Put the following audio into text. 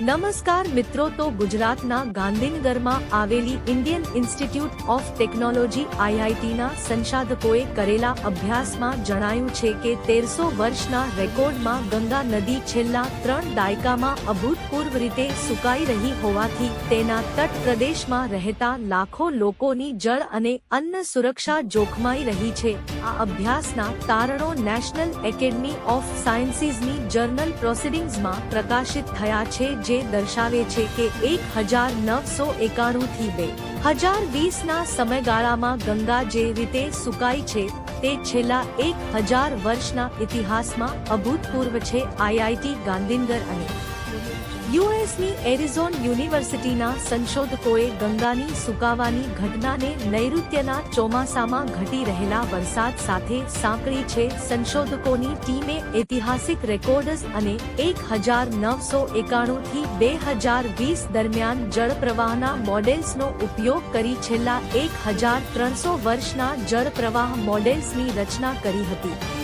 નમસ્કાર મિત્રો, તો ગુજરાતના ગાંધીનગરમાં આવેલી ઇન્ડિયન ઇન્સ્ટિટ્યૂટ ઓફ ટેકનોલોજી આઈઆઈટીના સંશોધકોએ કરેલા અભ્યાસમાં જણાયું છે કે તેરસો વર્ષના રેકોર્ડમાં ગંગા નદી છેલ્લા ત્રણ દાયકામાં અભૂતપૂર્વ રીતે સુકાઈ રહી હોવાથી તેના તટ પ્રદેશમાં રહેતા લાખો લોકોની જળ અને અન્ન સુરક્ષા જોખમાઈ રહી છે. આ અભ્યાસના તારણો નેશનલ એકેડમી ઓફ સાયન્સીસની જર્નલ પ્રોસિડિંગ્સમાં પ્રકાશિત થયા છે જે દર્શાવે છે કે એક હજાર નવસો એકાણું થી બે. હજાર વીસના સમયગાળામાં ગંગા જે રીતે સુકાઈ છે, તે છેલ્લા એક હજાર વર્ષના ઇતિહાસમાં અભૂતપૂર્વ છે આઈઆઈટી ગાંધીનગર અને યુએસની એરિઝોન યુનિવર્સિટીના સંશોધકોએ ગંગાની સુકાવાની ઘટનાને નૈઋત્યના ચોમાસામાં ઘટી રહેલા વરસાદ સાથે સાંકળી છે સંશોધકોની ટીમે ઐતિહાસિક રેકોર્ડ્સ અને એક હજાર નવસો એકાણું થી બે હજાર વીસ દરમિયાન જળપ્રવાહના મોડેલ્સનો ઉપયોગ કરી છેલ્લા એક હજાર ત્રણસો વર્ષના જળપ્રવાહ મોડેલ્સની રચના કરી હતી.